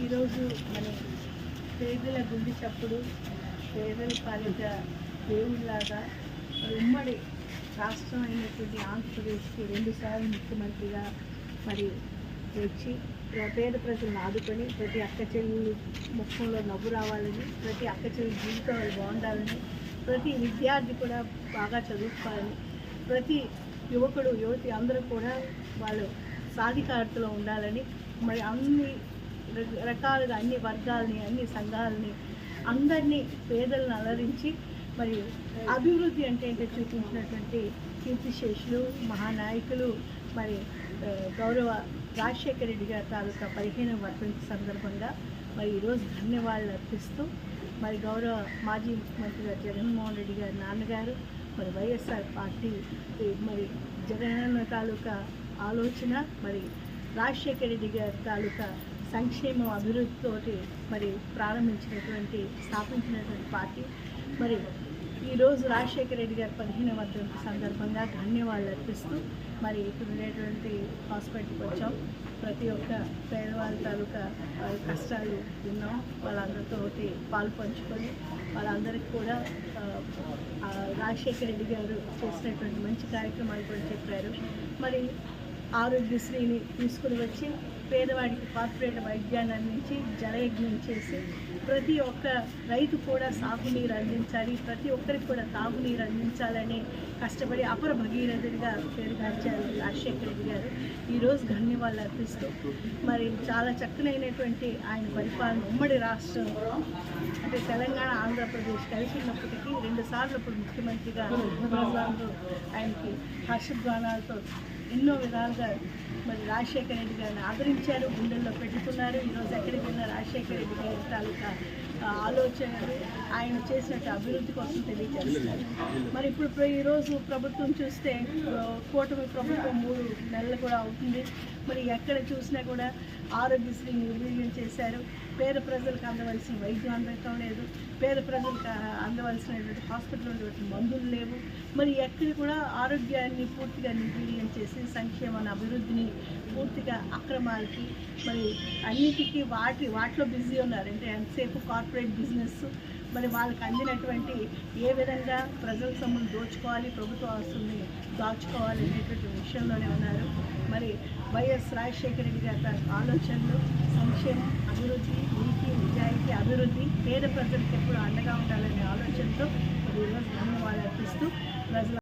ఈరోజు మన పేదల గుండె చప్పుడు పేదల పాలిట దేవుళ్ళలాగా ఉమ్మడి రాష్ట్రం అయినటువంటి ఆంధ్రప్రదేశ్కి రెండుసార్లు ముఖ్యమంత్రిగా మరి వచ్చి పేద ప్రజలను ఆదుకొని ప్రతి అక్క చెల్లెలు ముఖంలో నవ్వు రావాలని ప్రతి అక్క చెల్లి జీవితాలు బాగుండాలని ప్రతి విద్యార్థి కూడా బాగా చదువుకోవాలని ప్రతి యువకుడు యువతి అందరూ కూడా వాళ్ళు సాధికారతలో ఉండాలని మరి అన్ని రకాలుగా అన్ని వర్గాలని అన్ని సంఘాలని అందరినీ పేదలను అలరించి మరి అభివృద్ధి అంటే ఏంటో చూపించినటువంటి కీర్తిశేషులు మహానాయకులు మరి గౌరవ రాజశేఖర రెడ్డి గారి తాలూకా పదిహేను వర్ధంతి సందర్భంగా మరి ఈరోజు ధన్యవాదాలు అర్పిస్తూ మరి గౌరవ మాజీ ముఖ్యమంత్రి గారు జగన్మోహన్ రెడ్డి గారి నాన్నగారు మరి వైఎస్ఆర్ పార్టీ మరి జగనన్న తాలూకా ఆలోచన మరి రాజశేఖర రెడ్డి గారి తాలూకా సంక్షేమం అభివృద్ధితోటి మరి ప్రారంభించినటువంటి స్థాపించినటువంటి పార్టీ. మరి ఈరోజు రాజశేఖర రెడ్డి గారి పదిహేను వర్ధంతి సందర్భంగా ధన్యవాదాలు అర్పిస్తూ మరి ఇక్కడ ఉండేటువంటి హాస్పిటల్కి వచ్చాం. ప్రతి ఒక్క పేదవాళ్ళ తాలూకా కష్టాలు విన్నాం. వాళ్ళందరితో పాలు పంచుకొని వాళ్ళందరికీ కూడా రాజశేఖర రెడ్డి గారు చేసినటువంటి మంచి కార్యక్రమాలు కూడా చెప్పారు. మరి ఆరోగ్యశ్రీని తీసుకుని వచ్చి పేదవాడికి కార్పొరేట్ వైద్యాన్ని అందించి జలయజ్ఞం చేసి ప్రతి ఒక్క రైతు కూడా సాగునీరు అందించాలి ప్రతి ఒక్కరికి కూడా తాగునీరు అందించాలని కష్టపడి అపర భగీరథుడిగా పేరుగాంచారు రాజశేఖర రెడ్డి గారు. ఈరోజు ధన్యవాదాలు అర్పిస్తూ మరి చాలా చక్కనైనటువంటి ఆయన పరిపాలన ఉమ్మడి రాష్ట్రం అంటే తెలంగాణ ఆంధ్రప్రదేశ్ కలిసి ఉన్నప్పటికీ రెండు సార్లు ఇప్పుడు ముఖ్యమంత్రిగా ఆయనకి హర్షద్వానాలతో ఎన్నో విధాలుగా మరి రాజశేఖర రెడ్డి గారిని ఆదరించారు గుండెల్లో పెట్టుకున్నారు. ఈరోజు ఎక్కడికి వెళ్ళినా రాజశేఖర రెడ్డి గారి తాలూకా ఆలోచనలు ఆయన చేసినట్టు అభివృద్ధి కోసం తెలియజేస్తున్నారు. మరి ఇప్పుడు ప్ర- ఈరోజు ప్రభుత్వం చూస్తే కూటమి ప్రభుత్వం మూడు నెలలు కూడా అవుతుంది. మరి ఎక్కడ చూసినా కూడా ఆరోగ్యశ్రీ నిర్వీర్యం చేశారు. పేద ప్రజలకు అందవలసిన వైద్యం అందటం లేదు. పేద ప్రజలకు అందవలసినటువంటి హాస్పిటల్ ఉన్నటువంటి మందులు లేవు. మరి ఎక్కడ కూడా ఆరోగ్యాన్ని పూర్తిగా నిర్వీర్యం చేసి సంక్షేమాన్ని అభివృద్ధిని పూర్తిగా అక్రమాలకి మరి అన్నిటికీ వాటి వాటిలో బిజీ ఉన్నారు. అంటే ఎంతసేపు కార్పొరేట్ బిజినెస్ మరి వాళ్ళకి అందినటువంటి ఏ విధంగా ప్రజల సొమ్ములు దోచుకోవాలి ప్రభుత్వ ఆస్తుల్ని దాచుకోవాలి అనేటువంటి విషయంలోనే ఉన్నారు. మరి వైఎస్ రాజశేఖర రెడ్డి గారి ఆలోచనలు సంక్షేమం అభివృద్ధి నీతి నిజాయితీ అభివృద్ధి పేద ప్రజలకు ఎప్పుడు అండగా ఉండాలనే ఆలోచనతో మరి ఈరోజు ధన్యవాదాలు అర్పిస్తూ ప్రజల